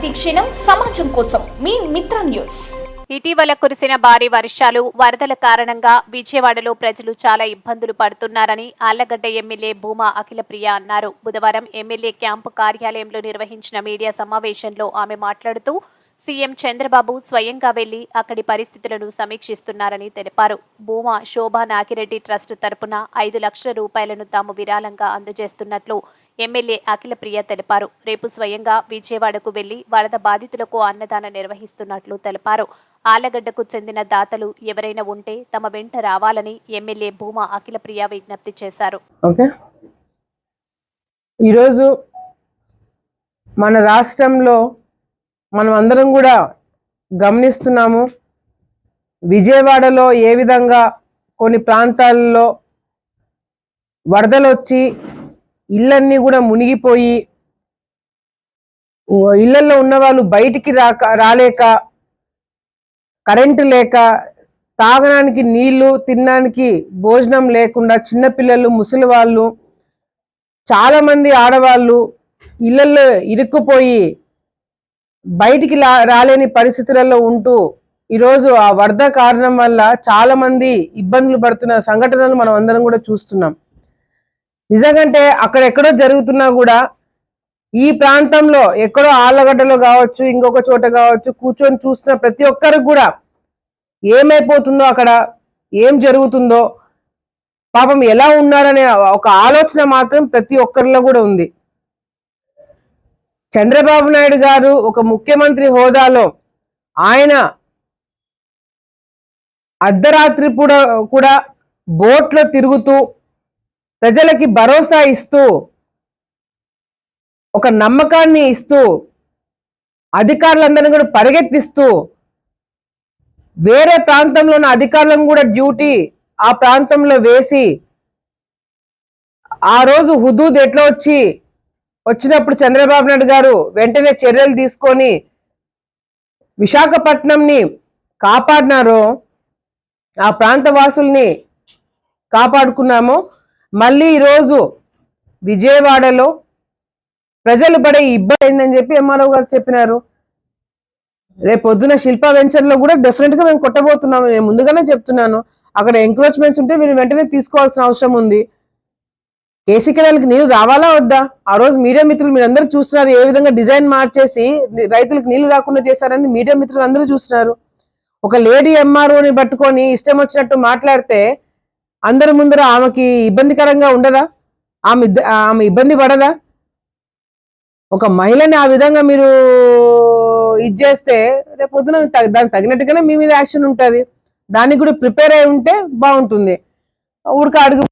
ప్రతిక్షణం సమాజం కోసం మీ మిత్ర న్యూస్. ఇటీవల కురిసిన భారీ వర్షాలు వరదల కారణంగా విజయవాడలో ప్రజలు చాలా ఇబ్బందులు పడుతున్నారని ఆళ్ళగడ్డ ఎమ్మెల్యే భూమా అఖిలప్రియ అన్నారు. బుధవారం ఎమ్మెల్యే క్యాంపు కార్యాలయంలో నిర్వహించిన మీడియా సమావేశంలో ఆమె మాట్లాడుతూ సీఎం చంద్రబాబు స్వయంగా వెళ్ళి అక్కడి పరిస్థితులను సమీక్షిస్తున్నారని తెలిపారు. భూమా శోభా నాగిరెడ్డి ట్రస్ట్ తరపున ఐదు లక్షల రూపాయలను తాము విరాళంగా అందజేస్తున్నట్లు ఎమ్మెల్యే అఖిలప్రియ తెలిపారు. రేపు స్వయంగా విజయవాడకు వెళ్ళి వరద బాధితులకు అన్నదానం నిర్వహిస్తున్నట్లు తెలిపారు. ఆలగడ్డకు చెందిన దాతలు ఎవరైనా ఉంటే తమ వెంట రావాలని ఎమ్మెల్యే భూమా అఖిలప్రియ విజ్ఞప్తి చేశారు. ఈరోజు మన రాష్ట్రంలో మనం అందరం కూడా గమనిస్తున్నాము విజయవాడలో ఏ విధంగా కొన్ని ప్రాంతాల్లో వరదలు వచ్చి ఇళ్ళన్నీ కూడా మునిగిపోయి ఇళ్ళలో ఉన్న వాళ్ళు బయటికి రాక రాలేక కరెంటు లేక తాగడానికి నీళ్ళు తినడానికి భోజనం లేకుండా చిన్నపిల్లలు ముసలి వాళ్ళు చాలామంది ఆడవాళ్ళు ఇళ్ళలో ఇరుక్కుపోయి బయటికి రాలేని పరిస్థితులలో ఉంటూ ఈరోజు ఆ వరద కారణం వల్ల చాలామంది ఇబ్బందులు పడుతున్న సంఘటనలు మనం అందరం కూడా చూస్తున్నాం. నిజంగంటే అక్కడెక్కడో జరుగుతున్నా కూడా ఈ ప్రాంతంలో ఎక్కడో ఆళ్ళగడ్డలో కావచ్చు ఇంకొక చోట కావచ్చు కూర్చొని చూస్తున్న ప్రతి ఒక్కరికి కూడా ఏమైపోతుందో అక్కడ ఏం జరుగుతుందో పాపం ఎలా ఉన్నారనే ఒక ఆలోచన మాత్రం ప్రతి ఒక్కరిలో కూడా ఉంది. చంద్రబాబు నాయుడు గారు ఒక ముఖ్యమంత్రి హోదాలో ఆయన అర్ధరాత్రి కూడా కూడా బోట్లో తిరుగుతూ ప్రజలకి భరోసా ఇస్తూ ఒక నమ్మకాన్ని ఇస్తూ అధికారులందరినీ కూడా పరిగెత్తిస్తూ వేరే ప్రాంతంలో ఉన్న అధికారులను కూడా డ్యూటీ ఆ ప్రాంతంలో వేసి ఆ రోజు హుదూద్ ఎట్లా వచ్చి వచ్చినప్పుడు చంద్రబాబు నాయుడు గారు వెంటనే చర్యలు తీసుకొని విశాఖపట్నంని కాపాడినారో ఆ ప్రాంత వాసుల్ని కాపాడుకున్నామో మళ్ళీ ఈరోజు విజయవాడలో ప్రజలు పడే ఇబ్బంది అయిందని చెప్పి ఎంఆర్ఓ గారు చెప్పినారు. రేపు పొద్దున శిల్ప వెంచర్లో కూడా డెఫినెట్గా మేము కొట్టబోతున్నాము. నేను ముందుగానే చెప్తున్నాను. అక్కడ ఎంక్రోచ్మెంట్స్ ఉంటే మీరు వెంటనే తీసుకోవాల్సిన అవసరం ఉంది. కేసీ కెనాల్కి నీళ్ళు రావాలా వద్దా? ఆ రోజు మీడియా మిత్రులు మీరు అందరూ చూస్తున్నారు. ఏ విధంగా డిజైన్ మార్చేసి రైతులకు నీళ్ళు రాకుండా చేశారని మీడియా మిత్రులు అందరూ చూస్తున్నారు. ఒక లేడీ ఎంఆర్ఓని పట్టుకొని ఇష్టం వచ్చినట్టు మాట్లాడితే అందరి ముందర ఆమెకి ఇబ్బందికరంగా ఉండదా? ఆమె ఆమె ఇబ్బంది పడదా? ఒక మహిళని ఆ విధంగా మీరు ఇది చేస్తే రేపు పొద్దున దానికి తగినట్టుగానే మీ మీద యాక్షన్ ఉంటుంది. దానికి కూడా ప్రిపేర్ అయి ఉంటే బాగుంటుంది. ఉడక అడుగు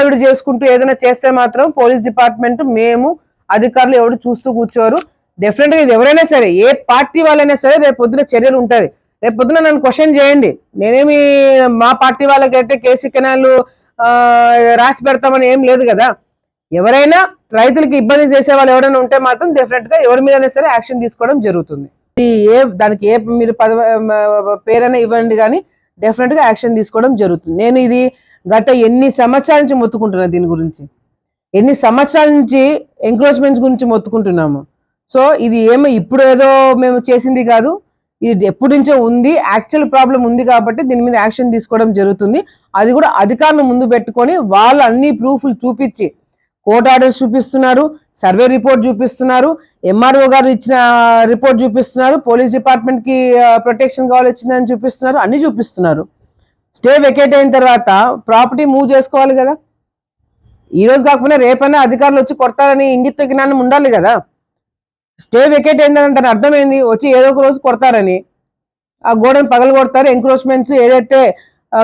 ఆవిడ చేసుకుంటూ ఏదైనా చేస్తే మాత్రం పోలీస్ డిపార్ట్మెంట్ మేము అధికారులు ఎవరు చూస్తూ కూర్చోరు. డెఫినెట్గా ఇది ఎవరైనా సరే ఏ పార్టీ వాళ్ళైనా సరే రేపు పొద్దున చర్యలు ఉంటుంది. రేపు పొద్దున నన్ను క్వశ్చన్ చేయండి. నేనేమి మా పార్టీ వాళ్ళకైతే కేసీ కెనాలు రాసి పెడతామని ఏం లేదు కదా. ఎవరైనా రైతులకు ఇబ్బంది చేసే వాళ్ళు ఎవరైనా ఉంటే మాత్రం డెఫినెట్గా ఎవరి మీద సరే యాక్షన్ తీసుకోవడం జరుగుతుంది. ఇది ఏ దానికి ఏ మీరు పదవ పేరైనా ఇవ్వండి కానీ డెఫినెట్గా యాక్షన్ తీసుకోవడం జరుగుతుంది. నేను ఇది గత ఎన్ని సంవత్సరాల నుంచి మొత్తుకుంటున్నా దీని గురించి. ఎన్ని సంవత్సరాల నుంచి ఎంక్రోచ్మెంట్స్ గురించి మొత్తుకుంటున్నాము. సో ఇది ఏమో ఇప్పుడు ఏదో మేము చేసింది కాదు. ఇది ఎప్పటి నుంచో ఉంది. యాక్చువల్ ప్రాబ్లం ఉంది కాబట్టి దీని మీద యాక్షన్ తీసుకోవడం జరుగుతుంది. అది కూడా అధికారులు ముందు పెట్టుకొని వాళ్ళు అన్ని ప్రూఫ్లు చూపించి కోర్ట్ ఆర్డర్స్ చూపిస్తున్నారు సర్వే రిపోర్ట్ చూపిస్తున్నారు ఎంఆర్ఓ గారు ఇచ్చిన రిపోర్ట్ చూపిస్తున్నారు పోలీస్ డిపార్ట్మెంట్కి ప్రొటెక్షన్ కావాలి వచ్చిందని చూపిస్తున్నారు అన్ని చూపిస్తున్నారు. స్టే వెకేట్ అయిన తర్వాత ప్రాపర్టీ మూవ్ చేసుకోవాలి కదా. ఈ రోజు కాకపోయినా రేపైనా అధికారులు వచ్చి కొడతారని ఇంగిత జ్ఞానం ఉండాలి కదా. స్టే వెకేట్ అయిందని దాని అర్థం ఏంది వచ్చి ఏదో ఒక రోజు కొడతారని. ఆ గోడను పగలు కొడతారు ఎంక్రోచ్మెంట్స్ ఏదైతే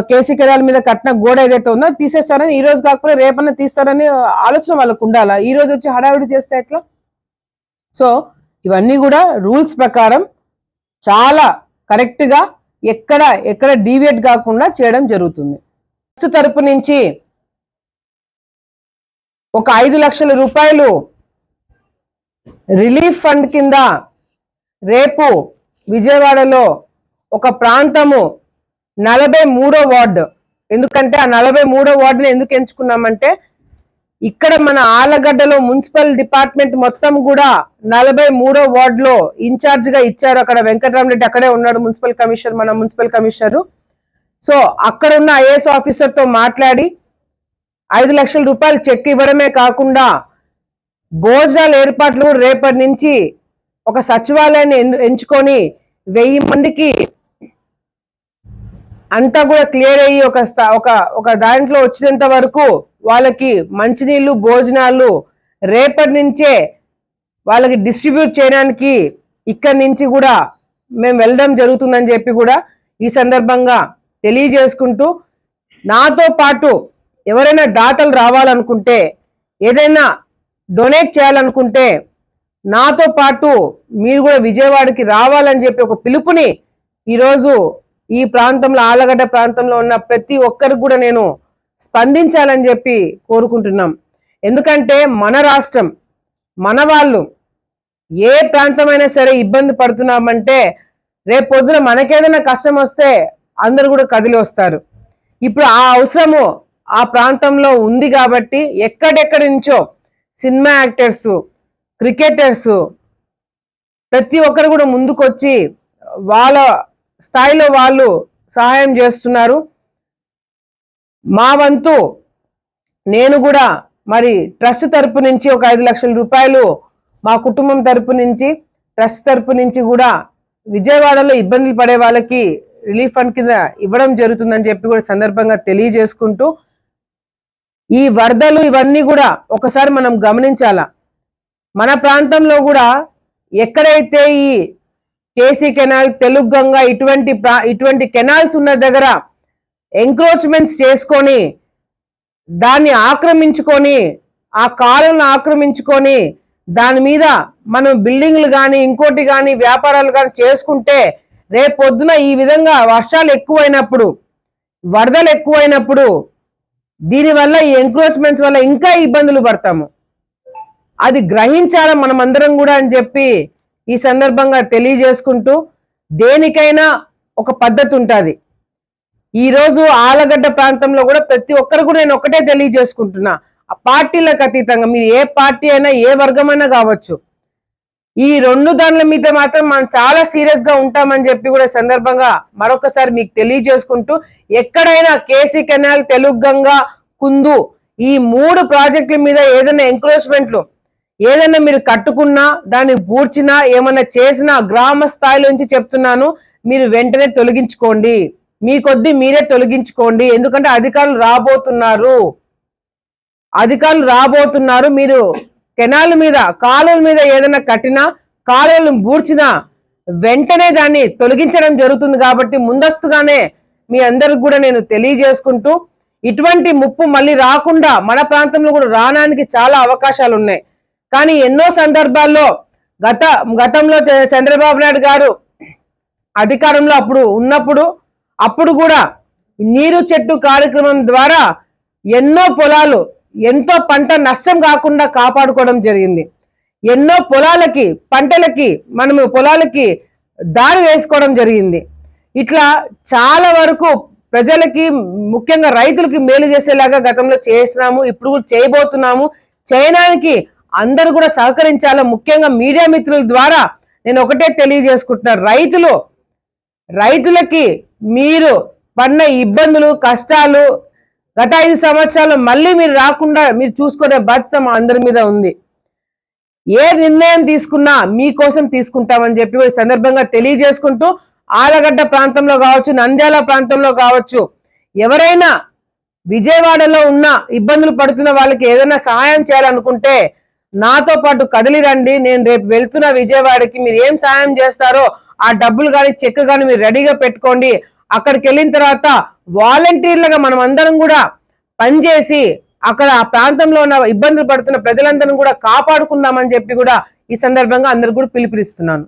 కేసీ కెనాల్ మీద కట్టిన గోడ ఏదైతే ఉందో తీసేస్తారని ఈ రోజు కాకపోతే రేపన్నా తీస్తారని ఆలోచన వాళ్ళకు ఉండాలా? ఈ రోజు వచ్చి హడావిడి చేస్తే ఎట్లా? సో ఇవన్నీ కూడా రూల్స్ ప్రకారం చాలా కరెక్ట్గా ఎక్కడ ఎక్కడ డీవియేట్ కాకుండా చేయడం జరుగుతుంది. ఫస్ట్ తరపు నుంచి ఒక ఐదు లక్షల రూపాయలు రిలీఫ్ ఫండ్ కింద రేపు విజయవాడలో ఒక ప్రాంతము నలభై మూడో వార్డు. ఎందుకంటే ఆ నలభై మూడో వార్డుని ఎందుకు ఎంచుకున్నామంటే ఇక్కడ మన ఆలగడ్డలో మున్సిపల్ డిపార్ట్మెంట్ మొత్తం కూడా నలభై మూడో వార్డులో గా ఇచ్చారు అక్కడ వెంకటరామరెడ్డి. అక్కడే ఉన్నాడు మున్సిపల్ కమిషనర్ మన మున్సిపల్ కమిషనరు. సో అక్కడ ఉన్న ఐఏఎస్ ఆఫీసర్తో మాట్లాడి ఐదు లక్షల రూపాయలు చెక్ ఇవ్వడమే కాకుండా భోజనాల ఏర్పాట్లు రేపటి నుంచి ఒక సచివాలయాన్ని ఎంచుకొని వెయ్యి మందికి అంతా కూడా క్లియర్ అయ్యి ఒక ఒక ఒక దాంట్లో వచ్చినంత వరకు వాళ్ళకి మంచినీళ్ళు భోజనాలు రేపటి నుంచే వాళ్ళకి డిస్ట్రిబ్యూట్ చేయడానికి ఇక్కడి నుంచి కూడా మేము వెళ్ళడం జరుగుతుందని చెప్పి కూడా ఈ సందర్భంగా తెలియజేసుకుంటూ నాతో పాటు ఎవరైనా దాతలు రావాలనుకుంటే ఏదైనా డొనేట్ చేయాలనుకుంటే నాతో పాటు మీరు కూడా విజయవాడకి రావాలని చెప్పి ఒక పిలుపుని ఈరోజు ఈ ప్రాంతంలో ఆలగడ్డ ప్రాంతంలో ఉన్న ప్రతి ఒక్కరికి కూడా నేను స్పందించాలని చెప్పి కోరుకుంటున్నాం. ఎందుకంటే మన రాష్ట్రం మన వాళ్ళు ఏ ప్రాంతమైనా సరే ఇబ్బంది పడుతున్నామంటే రేపు పొద్దున మనకేదైనా కష్టం వస్తే అందరు కూడా కదిలి వస్తారు. ఇప్పుడు ఆ అవసరము ఆ ప్రాంతంలో ఉంది కాబట్టి ఎక్కడెక్కడి నుంచో సినిమా యాక్టర్స్ క్రికెటర్స్ ప్రతి ఒక్కరు కూడా ముందుకొచ్చి వాళ్ళ స్థాయిలో వాళ్ళు సహాయం చేస్తున్నారు. మా వంతు నేను కూడా మరి ట్రస్ట్ తరపు నుంచి ఒక ఐదు లక్షల రూపాయలు మా కుటుంబం తరపు నుంచి ట్రస్ట్ తరపు నుంచి కూడా విజయవాడలో ఇబ్బందులు పడే వాళ్ళకి రిలీఫ్ ఫండ్ కింద ఇవ్వడం జరుగుతుందని చెప్పి కూడా సందర్భంగా తెలియజేసుకుంటూ ఈ వరదలు ఇవన్నీ కూడా ఒకసారి మనం గమనించాలా? మన ప్రాంతంలో కూడా ఎక్కడైతే ఈ కేసీ కెనాల్ తెలుగు గంగ ఇటువంటి ప్రా- ఇటువంటి కెనాల్స్ ఉన్న దగ్గర ఎంక్రోచ్మెంట్స్ చేసుకొని దాన్ని ఆక్రమించుకొని ఆ కాలువలను ఆక్రమించుకొని దాని మీద మనం బిల్డింగ్లు కానీ ఇంకోటి కానీ వ్యాపారాలు కానీ చేసుకుంటే రేపు పొద్దున ఈ విధంగా వర్షాలు ఎక్కువైనప్పుడు వరదలు ఎక్కువైనప్పుడు దీనివల్ల ఈ ఎంక్రోచ్మెంట్స్ వల్ల ఇంకా ఇబ్బందులు పడతాము. అది గ్రహించాల మనం అందరం కూడా అని చెప్పి ఈ సందర్భంగా తెలియజేసుకుంటూ దేనికైనా ఒక పద్ధతి ఉంటుంది. ఈరోజు ఆలగడ్డ ప్రాంతంలో కూడా ప్రతి ఒక్కరు కూడా నేను ఒకటే తెలియజేసుకుంటున్నా. ఆ పార్టీలకు అతీతంగా మీరు ఏ పార్టీ అయినా ఏ వర్గమైనా కావచ్చు. ఈ రెండు దానిల మీద మాత్రం మనం చాలా సీరియస్గా ఉంటామని చెప్పి కూడా సందర్భంగా మరొకసారి మీకు తెలియజేసుకుంటూ ఎక్కడైనా కేసీ కెనాల్ తెలుగు గంగా కుందు ఈ మూడు ప్రాజెక్టుల మీద ఏదైనా ఎంక్రోచ్మెంట్లు ఏదైనా మీరు కట్టుకున్నా దాన్ని పూడ్చినా ఏమైనా చేసినా గ్రామ స్థాయిలోంచి చెప్తున్నాను మీరు వెంటనే తొలగించుకోండి. మీ కొద్దీ మీరే తొలగించుకోండి. ఎందుకంటే అధికారులు రాబోతున్నారు. అధికారులు రాబోతున్నారు. మీరు కెనాల్ మీద కాలువల మీద ఏదైనా కట్టినా కాలువలను బూడ్చినా వెంటనే దాన్ని తొలగించడం జరుగుతుంది కాబట్టి ముందస్తుగానే మీ అందరికి కూడా నేను తెలియజేసుకుంటూ ఇటువంటి ముప్పు మళ్ళీ రాకుండా మన ప్రాంతంలో కూడా రావడానికి చాలా అవకాశాలు ఉన్నాయి. కానీ ఎన్నో సందర్భాల్లో గత గతంలో చంద్రబాబు నాయుడు గారు అధికారంలో అప్పుడు ఉన్నప్పుడు అప్పుడు కూడా నీరు చెట్టు కార్యక్రమం ద్వారా ఎన్నో పొలాలు ఎంతో పంట నష్టం కాకుండా కాపాడుకోవడం జరిగింది. ఎన్నో పొలాలకి పంటలకి మనము పొలాలకి దారి వేసుకోవడం జరిగింది. ఇట్లా చాలా వరకు ప్రజలకి ముఖ్యంగా రైతులకి మేలు చేసేలాగా గతంలో చేసినాము ఇప్పుడు చేయబోతున్నాము. చేయడానికి అందరూ కూడా సహకరించాలా? ముఖ్యంగా మీడియా మిత్రుల ద్వారా నేను ఒకటే తెలియజేసుకుంటున్నా. రైతులు రైతులకి మీరు పడిన ఇబ్బందులు కష్టాలు గత ఐదు సంవత్సరాలు మళ్ళీ మీరు రాకుండా మీరు చూసుకునే బాధ్యత మా అందరి మీద ఉంది. ఏ నిర్ణయం తీసుకున్నా మీకోసం తీసుకుంటామని చెప్పి ఈ సందర్భంగా తెలియజేసుకుంటూ ఆలగడ్డ ప్రాంతంలో కావచ్చు నంద్యాల ప్రాంతంలో కావచ్చు ఎవరైనా విజయవాడలో ఉన్న ఇబ్బందులు పడుతున్న వాళ్ళకి ఏదైనా సహాయం చేయాలనుకుంటే నాతో పాటు కదిలి రండి. నేను రేపు వెళ్తున్న విజయవాడకి మీరు ఏం సహాయం చేస్తారో ఆ డబ్బులు కానీ చెక్ కానీ మీరు రెడీగా పెట్టుకోండి. అక్కడికి వెళ్ళిన తర్వాత వాలంటీర్లుగా మనం అందరం కూడా పనిచేసి అక్కడ ఆ ప్రాంతంలో ఉన్న ఇబ్బందులు పడుతున్న ప్రజలందరం కూడా కాపాడుకుందామని చెప్పి కూడా ఈ సందర్భంగా అందరు కూడా పిలుపునిస్తున్నాను.